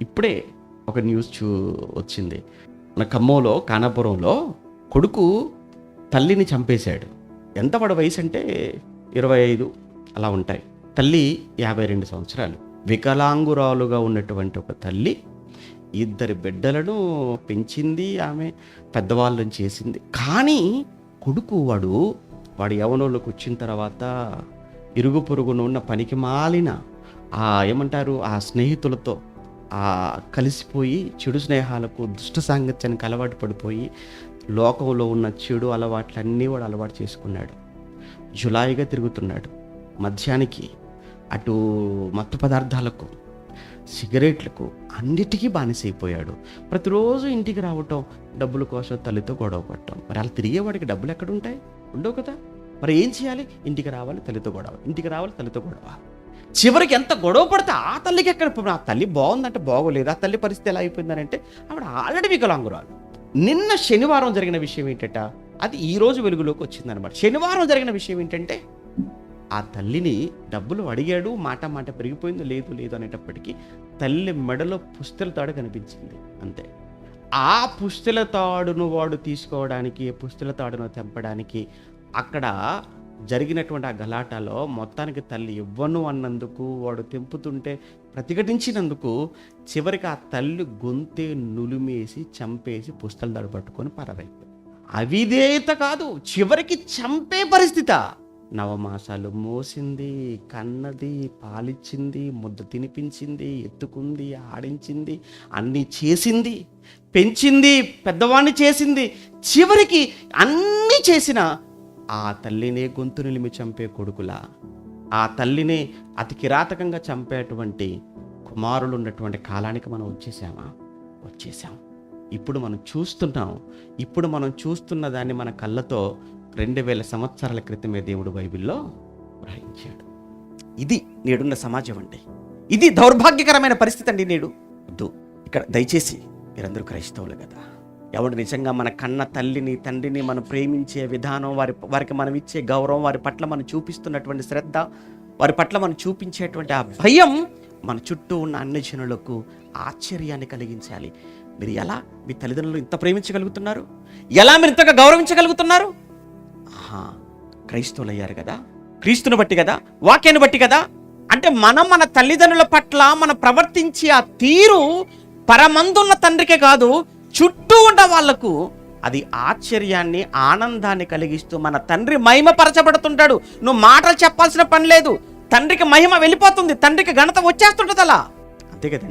ఇప్పుడే ఒక న్యూస్ చూ వచ్చింది. మన ఖమ్మంలో కానాపురంలో కొడుకు తల్లిని చంపేశాడు. ఎంత వాడి వయసు అంటే ఇరవై ఐదు అలా ఉంటాయి. తల్లి యాభై రెండు సంవత్సరాలు. వికలాంగురాలుగా ఉన్నటువంటి ఒక తల్లి ఇద్దరి బిడ్డలను పెంచింది ఆమె పెద్దవాళ్ళని చేసింది. కానీ కొడుకు వాడు వాడు యవనంలోకి వచ్చిన తర్వాత ఇరుగు పొరుగున ఉన్న పనికి మాలిన ఆ ఏమంటారు ఆ స్నేహితులతో కలిసిపోయి చెడు స్నేహాలకు దుష్ట సాంగత్యానికి అలవాటు పడిపోయి లోకంలో ఉన్న చెడు అలవాట్లన్నీ వాడు అలవాటు చేసుకున్నాడు. జులాయిగా తిరుగుతున్నాడు. మద్యానికి అటు మత్తు పదార్థాలకు సిగరెట్లకు అన్నిటికీ బానిసైపోయాడు. ప్రతిరోజు ఇంటికి రావటం డబ్బుల కోసం తల్లితో గొడవ పడటం. మరి అలా తిరిగేవాడికి డబ్బులు ఎక్కడుంటాయి? ఉండవు కదా? మరి ఏం చేయాలి? ఇంటికి రావాలి తల్లితో గొడవ. ఇంటికి రావాలి తల్లితో గొడవ. చివరికి ఎంత గొడవ పడితే ఆ తల్లికి ఎక్కడ ఆ తల్లి బాగుందంటే బాగోలేదు ఆ తల్లి పరిస్థితి ఎలా అయిపోయిందనంటే ఆవిడ ఆల్రెడీ వికలాంగురాలు నిన్న శనివారం జరిగిన విషయం ఏంటట? అది ఈ రోజు వెలుగులోకి వచ్చిందనమాట శనివారం జరిగిన విషయం ఏంటంటే ఆ తల్లిని డబ్బులు అడిగాడు మాట మాట పెరిగిపోయింది లేదు లేదు అనేటప్పటికీ తల్లి మెడలో పుస్తల తాడు కనిపించింది అంతే. ఆ పుస్తల తాడును వాడు తీసుకోవడానికి పుస్తల తాడును తెంపడానికి అక్కడ జరిగినటువంటి ఆ గలాటాలో మొత్తానికి తల్లి ఇవ్వను అన్నందుకు వాడు తెంపుతుంటే ప్రతిఘటించినందుకు చివరికి ఆ తల్లి గొంతే నులిమేసి చంపేసి పుస్తల తాడు పట్టుకొని పరారైపోయింది అవిధేయత కాదు చివరికి చంపే పరిస్థితి. నవమాసాలు మోసింది కన్నది పాలిచ్చింది ముద్ద తినిపించింది ఎత్తుకుంది ఆడించింది అన్నీ చేసింది పెంచింది పెద్దవాణ్ణి చేసింది. చివరికి అన్నీ చేసిన ఆ తల్లినే గొంతు నిలిమి చంపే కొడుకులా ఆ తల్లిని అతి కిరాతకంగా చంపేటువంటి కుమారులు ఉన్నటువంటి కాలానికి మనం వచ్చేసామా? వచ్చేసాం. ఇప్పుడు మనం చూస్తున్నాం. ఇప్పుడు మనం చూస్తున్న దాన్ని మన కళ్ళతో రెండు వేల సంవత్సరాల క్రితమే దేవుడు బైబిల్లో వ్రాయించాడు. ఇది నేడున్న సమాజం అండి. ఇది దౌర్భాగ్యకరమైన పరిస్థితి అండి నేడు. వద్దు. ఇక్కడ దయచేసి మీరందరూ క్రైస్తవులు కదా. ఎవడు నిజంగా మన కన్న తల్లిని తండ్రిని మనం ప్రేమించే విధానం వారి వారికి మనం ఇచ్చే గౌరవం వారి పట్ల మనం చూపిస్తున్నటువంటి శ్రద్ధ వారి పట్ల మనం చూపించేటువంటి ఆ భయం మన చుట్టూ ఉన్న అన్ని జనులకు ఆశ్చర్యాన్ని కలిగించాలి. మీరు ఎలా మీ తల్లిదండ్రులు ఇంత ప్రేమించగలుగుతున్నారు? ఎలా మీరు ఇంతగా గౌరవించగలుగుతున్నారు? ఆహా, క్రైస్తవులు అయ్యారు కదా క్రీస్తుని బట్టి కదా వాక్యాన్ని బట్టి కదా. అంటే మనం మన తల్లిదండ్రుల పట్ల మనం ప్రవర్తించే ఆ తీరు పరమందున్న తండ్రికే కాదు చుట్టూ ఉన్న వాళ్ళకు అది ఆశ్చర్యాన్ని ఆనందాన్ని కలిగిస్తూ మన తండ్రి మహిమ పరచబడుతుంటాడు నువ్వు మాటలు చెప్పాల్సిన పని లేదు. తండ్రికి మహిమ వెళ్ళిపోతుంది. తండ్రికి ఘనత వచ్చేస్తుంటుంది అలా అంతే కదండి.